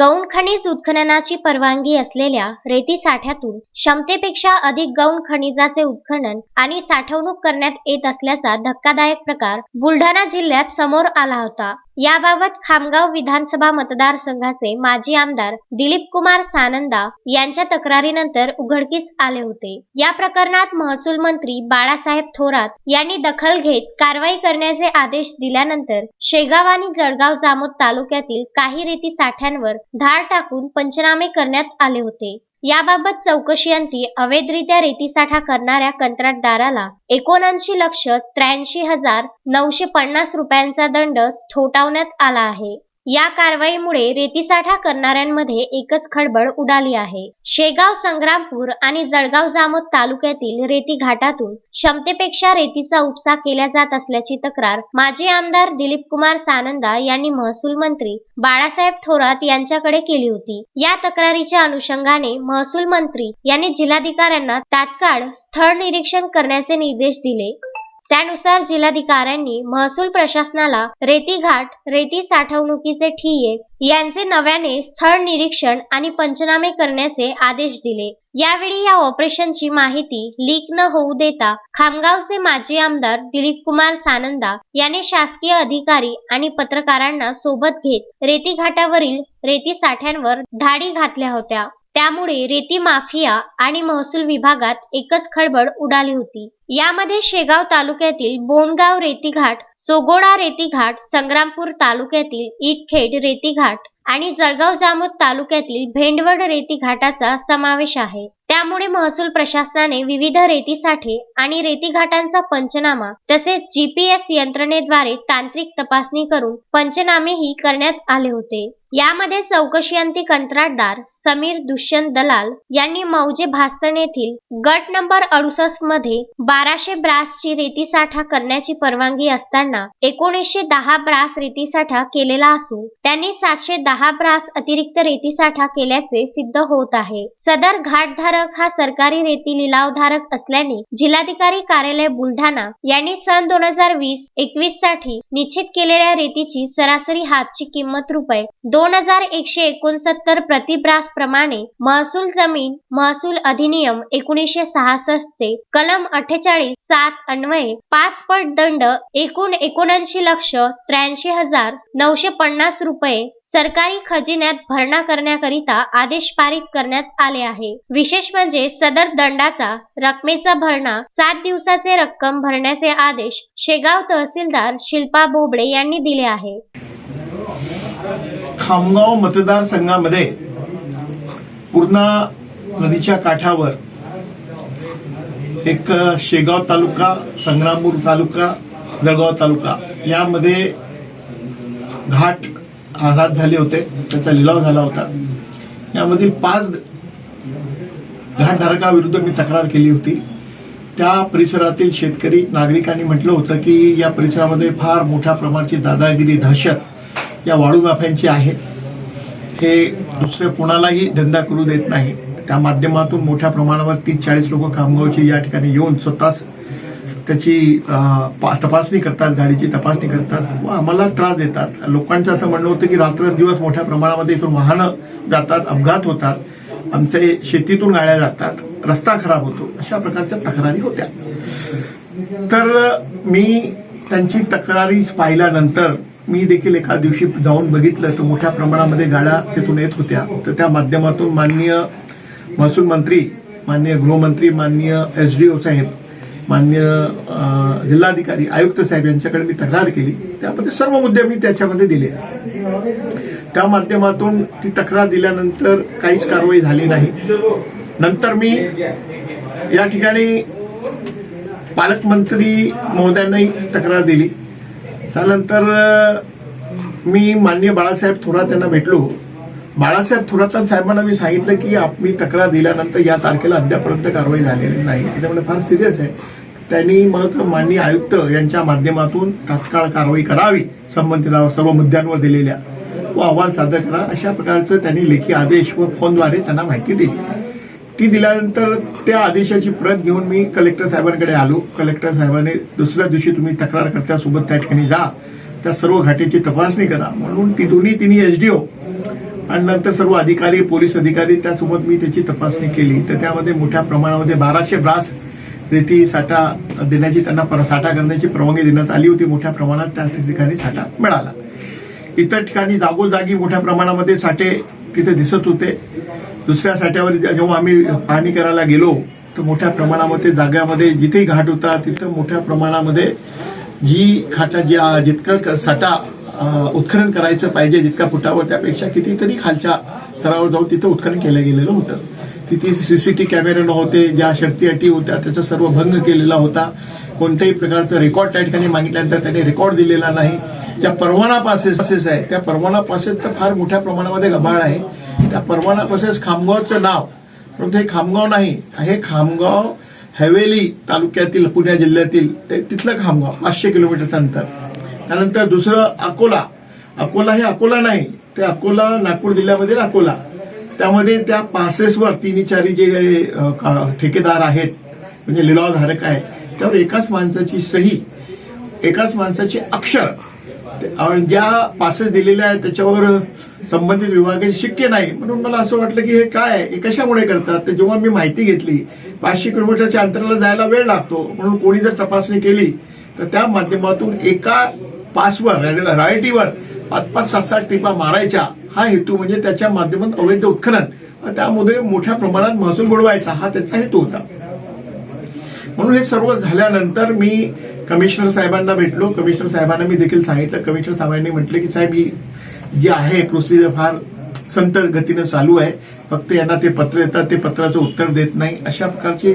गौण खनिज उत्खननाची परवानगी असलेल्या रेती साठ्यातून क्षमतेपेक्षा अधिक गौण खनिजाचे उत्खनन आणि साठवणूक करण्यात येत असल्याचा धक्कादायक प्रकार बुलढाणा जिल्ह्यात समोर आला होता. याबाबत खामगाव विधानसभा मतदारसंघाचे माजी आमदार दिलीप कुमार सानंदा यांच्या तक्रारीनंतर उघडकीस आले होते. या प्रकरणात महसूल मंत्री बाळासाहेब थोरात यांनी दखल घेत कारवाई करण्याचे आदेश दिल्यानंतर शेगाव आणि जळगाव जामोद तालुक्यातील काही रेती साठ्यांवर धाड टाकून पंचनामे करण्यात आले होते. याबाबत चौकशीअंती अवैधरित्या रेतीसाठा करणाऱ्या कंत्राटदाराला एकोणऐंशी लक्ष त्र्याऐंशी हजार नऊशे पन्नास रुपयांचा दंड ठोठावण्यात आला आहे. या कारवाईमुळे रेतीसाठा करणाऱ्यांमध्ये एकच खळबळ उडाली आहे. शेगाव संग्रामपूर आणि जळगाव जामोद तालुक्यातील रेती घाटातून क्षमतेपेक्षा रेतीचा उपसा केला जात असल्याची तक्रार माजी आमदार दिलीप कुमार सानंदा यांनी महसूल मंत्री बाळासाहेब थोरात यांच्याकडे केली होती. या तक्रारीच्या अनुषंगाने महसूल मंत्री यांनी जिल्हाधिकाऱ्यांना तात्काळ स्थळ निरीक्षण करण्याचे निर्देश दिले. त्यानुसार जिल्हाधिकाऱ्यांनी महसूल प्रशासनाला रेती घाट रेती साठवणुकीचे ठिये यांचे नव्याने स्थळ निरीक्षण आणि पंचनामे करण्याचे आदेश दिले. यावेळी या ऑपरेशनची माहिती लीक न होऊ देता खामगावचे माजी आमदार दिलीप कुमार सानंदा यांनी शासकीय अधिकारी आणि पत्रकारांना सोबत घेत रेती घाटावरील रेती साठ्यांवर धाडी घातल्या होत्या. त्यामुळे रेती माफिया आणि महसूल विभागात एकच खळबळ उडाली होती. यामध्ये शेगाव तालुक्यातील बोनगाव रेती घाट सोगोडा रेती घाट संग्रामपूर तालुक्यातील इटखेड रेती घाट आणि जळगाव जामोद तालुक्यातील भेंडवड रेती घाटाचा समावेश आहे. त्यामुळे महसूल प्रशासनाने विविध रेती साठे आणि रेती घाटांचा पंचनामा तसेच जीपीएस यंत्रणेद्वारे तांत्रिक तपासणी करून पंचनामेही करण्यात आले होते. यामध्ये चौकशी अंती कंत्राटदार समीर दुष्यंत दलाल यांनी मौजे भास्तन येथील गट नंबर अडुसष्टमध्ये बाराशे ब्रासची रेती साठा करण्याची परवानगी असताना एकोणीसशे दहा ब्रास रेती साठा केलेला असून त्यांनी सातशे दहा ब्रास अतिरिक्त रेती साठा केल्याचे सिद्ध होत आहे. सदर घाटधारक हा सरकारी रेती लिलावधारक असल्याने जिल्हाधिकारी कार्यालय बुलढाणा यांनी सन दोन हजार वीस एकवीससाठी निश्चित केलेल्या रेतीची सरासरी हातची किंमत रुपये दोन हजार एकशे एकोणसत्तर प्रतिब्रास प्रमाणे महसूल जमीन महसूल अधिनियम एकोणीसशे सहासष्ट चे कलम अठ्ठेचाळीस सात अन्वये पाच पट दंड एकूण एकोणऐंशी लक्ष त्र्याऐंशी हजार नऊशे पन्नास रुपये सरकारी खजिन्यात भरणा करण्याकरिता आदेश पारित करण्यात आले आहे. विशेष म्हणजे सदर दंडाचा रकमेचा भरणा सात दिवसाचे रक्कम भरण्याचे आदेश शेगाव तहसीलदार शिल्पा बोबडे यांनी दिले आहे. खामगाव मतदारसंघामध्ये पूर्णा नदीच्या काठावर एक शेगाव तालुका संग्रामपूर तालुका जळगाव तालुका यामध्ये घाट आघात झाले होते. त्याचा लिलाव झाला होता. यामधील पाच घाटधारकाविरुद्ध मी तक्रार केली होती. त्या परिसरातील शेतकरी नागरिकांनी म्हटलं होतं की या परिसरामध्ये फार मोठ्या प्रमाणाची दादागिरी दहशत या वाळू माफ्यांची आहे. हे दुसरे कोणालाही धंदा करू देत नाही. त्या माध्यमातून मोठ्या प्रमाणावर तीस चाळीस लोक खामगावची या ठिकाणी येऊन स्वतःच त्याची पा- तपासणी करतात गाडीची तपासणी करतात व आम्हाला त्रास देतात. लोकांचं असं म्हणणं होतं की रात्रंदिवस मोठ्या प्रमाणामध्ये इथून वाहनं जातात अपघात होतात. आमचे शेतीतून गाड्या जातात. रस्ता खराब होतो. अशा प्रकारच्या तक्रारी होत्या. तर मी त्यांची तक्रारी पाहिल्यानंतर मी देखील एका दिवशी जाऊन बघितलं तर मोठ्या प्रमाणामध्ये गाड्या तिथून येत होत्या. तर त्या माध्यमातून माननीय महसूल मंत्री माननीय गृहमंत्री माननीय एस डी ओ साहेब माननीय जिल्हाधिकारी आयुक्त साहेब यांच्याकडे मी तक्रार केली. त्यामध्ये सर्व मुद्दे मी त्याच्यामध्ये दिले. त्या माध्यमातून ती तक्रार दिल्यानंतर काहीच कारवाई झाली नाही. नंतर मी या ठिकाणी पालकमंत्री महोदयांनाही तक्रार दिली. त्यानंतर मी माननीय बाळासाहेब थोरात यांना भेटलो. बाळासाहेब थोरात साहेबांना मी सांगितलं की आप- मी तक्रार दिल्यानंतर या तारखेला अद्यापर्यंत कारवाई झालेली नाही. त्याच्यामुळे फार सिरियस आहे. त्यांनी मग माननीय आयुक्त यांच्या माध्यमातून तात्काळ कारवाई करावी संबंधित सर्व मुद्द्यांवर दिलेल्या. व अहवाल सादर करा. अशा प्रकारचं त्यांनी लेखी आदेश व फोनद्वारे त्यांना माहिती दिली. ती दिल्यानंतर त्या आदेशाची प्रत घेऊन मी कलेक्टर साहेबांकडे आलो. कलेक्टर साहेबांनी दुसऱ्या दिवशी तुम्ही तक्रारकर्त्यासोबत त्या ठिकाणी जा. त्या सर्व घाटीची तपासणी करा. म्हणून ती दोन्ही तिन्ही ओ आणि नंतर सर्व अधिकारी पोलीस अधिकारी त्यासोबत मी त्याची तपासणी केली. तर त्यामध्ये मोठ्या प्रमाणामध्ये बाराशे ब्रास रेती साठा देण्याची त्यांना पर- साठा करण्याची परवानगी देण्यात आली होती. मोठ्या प्रमाणात त्या ठिकाणी साठा मिळाला. इतर ठिकाणी जागोजागी मोठ्या प्रमाणामध्ये साठे तिथे दिसत होते. दुसऱ्या साठ्यावर जेव्हा आम्ही पाहणी करायला गेलो तर मोठ्या प्रमाणामध्ये जाग्यामध्ये जिथेही घाट होता तिथं मोठ्या प्रमाणामध्ये जी खाटा जी जितकं साठा उत्खनन करायचं पाहिजे जितका फुटावर त्यापेक्षा कितीतरी खालच्या स्तरावर जाऊन तिथं उत्खनन केलं गेलेलं होतं. तिथे सीसीटीव्ही कॅमेरे नव्हते ज्या शर्ती अटी होत्या त्याचा सर्व भंग केलेला होता. कोणत्याही प्रकारचं रेकॉर्ड त्या ठिकाणी मागितल्यानंतर त्यांनी रेकॉर्ड दिलेला नाही. ज्या परवाना पासेस आहे. त्या परवाना पासेस तर फार मोठ्या प्रमाणामध्ये गबाळ आहे. त्या परवाना तसेच खामगावचं नाव. परंतु हे खामगाव नाही. हे खामगाव हवेली तालुक्यातील पुणे जिल्ह्यातील ते तिथलं खामगाव पाचशे किलोमीटरचं अंतर. त्यानंतर दुसरं अकोला. अकोला हे अकोला नाही. ते अकोला नागपूर जिल्ह्यामधील अकोला. त्यामध्ये त्या पासेसवर तिन्ही चारी जे का- ठेकेदार आहेत म्हणजे लिलावधारक आहे त्यावर एकाच माणसाची सही एकाच माणसाची अक्षर ज्या पासेस दिलेल्या आहेत त्याच्यावर संबंधित विभागाचे शिक्के नाही. म्हणून मला असं वाटलं की हे काय हे कशामुळे करतात? तर जेव्हा मी माहिती घेतली पाचशे किलोमीटरच्या अंतराला जायला वेळ लागतो. म्हणून कोणी जर तपासणी केली तर त्या माध्यमातून एका पासवर रॉयल्टीवर पाच पाच सात सात टिपा मारायच्या. हा हेतू म्हणजे त्याच्या माध्यमातून अवैध उत्खनन. त्यामध्ये मोठ्या प्रमाणात महसूल बुडवायचा हा त्यांचा हेतू होता. म्हणून हे सर्व झाल्यानंतर मी कमिशनर साहेबांना भेटलो. कमिशनर साहेबांना मी देखील सांगितलं. कमिशनर साहेबांनी म्हटले की साहेब ही जी आहे प्रोसिजर फार संत गतीनं चालू आहे. फक्त यांना ते पत्र येतात. ते पत्राचं उत्तर देत नाही. अशा प्रकारचे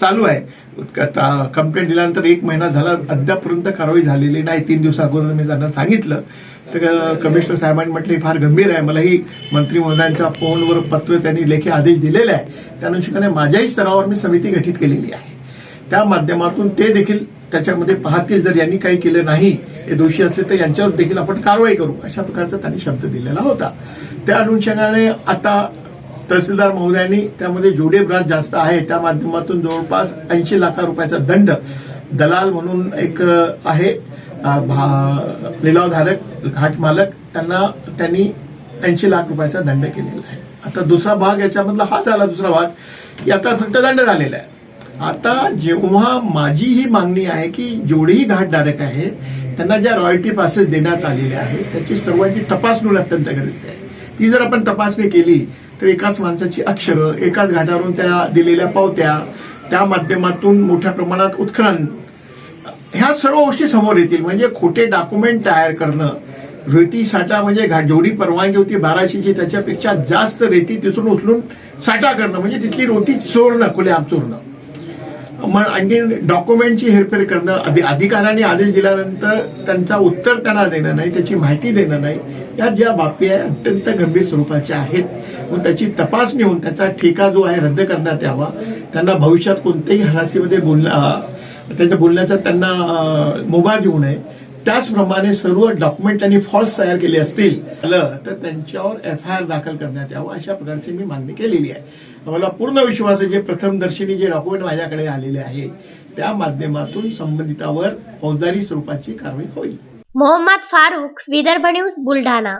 चालू आहे. कंप्लेंट दिल्यानंतर एक महिना झाला. अद्यापर्यंत कारवाई झालेली नाही. तीन दिवसाअगोदर मी त्यांना सांगितलं. तर कमिशनर साहेबांनी म्हटलं फार गंभीर आहे. मलाही मंत्री महोदयांच्या फोनवर पत्र त्यांनी लेखी आदेश दिलेले आहे. त्या अनुषंगाने माझ्याही स्तरावर मी समिती गठीत केलेली आहे. त्या माध्यमातून ते देखील त्याच्यामध्ये पाहतील जर यांनी काही केलं नाही हे दोषी असले तर यांच्यावर देखील आपण कारवाई करू अशा प्रकारचा त्यांनी शब्द दिलेला होता. त्या अनुषंगाने आता तहसीलदार महोदयांनी त्यामध्ये जोडे ब्रांच जास्त आहे त्या माध्यमातून जवळपास ऐंशी लाखा रुपयाचा दंड दलाल म्हणून एक आहे भा- लिलावधारक घाट मालक त्यांना त्यांनी ऐंशी लाख रुपयाचा दंड केलेला आहे. आता दुसरा भाग याच्यामधला हा झाला दुसरा भाग. की आता फक्त दंड झालेला आहे. आता जेव्हा माझी ही मागणी आहे की जेवढेही घाटधारक आहे त्यांना ज्या रॉयल्टी पासेस देण्यात आलेल्या आहेत त्याची सर्वांची तपासणी अत्यंत गरजेची आहे. ती जर आपण तपासणी केली तर एकाच माणसाची अक्षरं एकाच घाटावरून त्या दिलेल्या पावत्या त्या माध्यमातून मोठ्या प्रमाणात उत्खनन ह्या सर्व गोष्टी समोर येतील. म्हणजे खोटे डॉक्युमेंट तयार करणं रेती साठा म्हणजे घा- जेवढी परवानगी होती बाराशेची त्याच्यापेक्षा जास्त रेती तिथून उचलून साठा करणं म्हणजे तिथली रोती चोरणं खुले आप चोरणं. मग आणखी डॉक्युमेंटची हेरफेर करणं अधि अधिकाऱ्यांनी आदेश दिल्यानंतर त्यांचा उत्तर त्यांना देणं नाही त्याची माहिती देणं नाही या ज्या बाबी आहे अत्यंत गंभीर स्वरूपाच्या आहेत. मग त्याची तपासणी होऊन त्याचा ठेका जो आहे रद्द करण्यात यावा. त्यांना भविष्यात कोणत्याही हरासीमध्ये बोलणं त्यांच्या बोलण्याचा त्यांना अं, मुभा देऊ नये. त्याचप्रमाणे सर्व डॉक्युमेंट त्यांनी फॉल्स तयार केले असतील तर त्यांच्यावर एफ आय आर दाखल करण्यात यावं अशा प्रकारची मी मागणी केलेली आहे. मला पूर्ण विश्वास आहे जे प्रथमदर्शनी जे डॉक्युमेंट माझ्याकडे आलेले आहे त्या माध्यमातून संबंधितावर फौजदारी स्वरूपाची कारवाई होईल. मोहम्मद फारुख विदर्भ न्यूज बुलढाणा.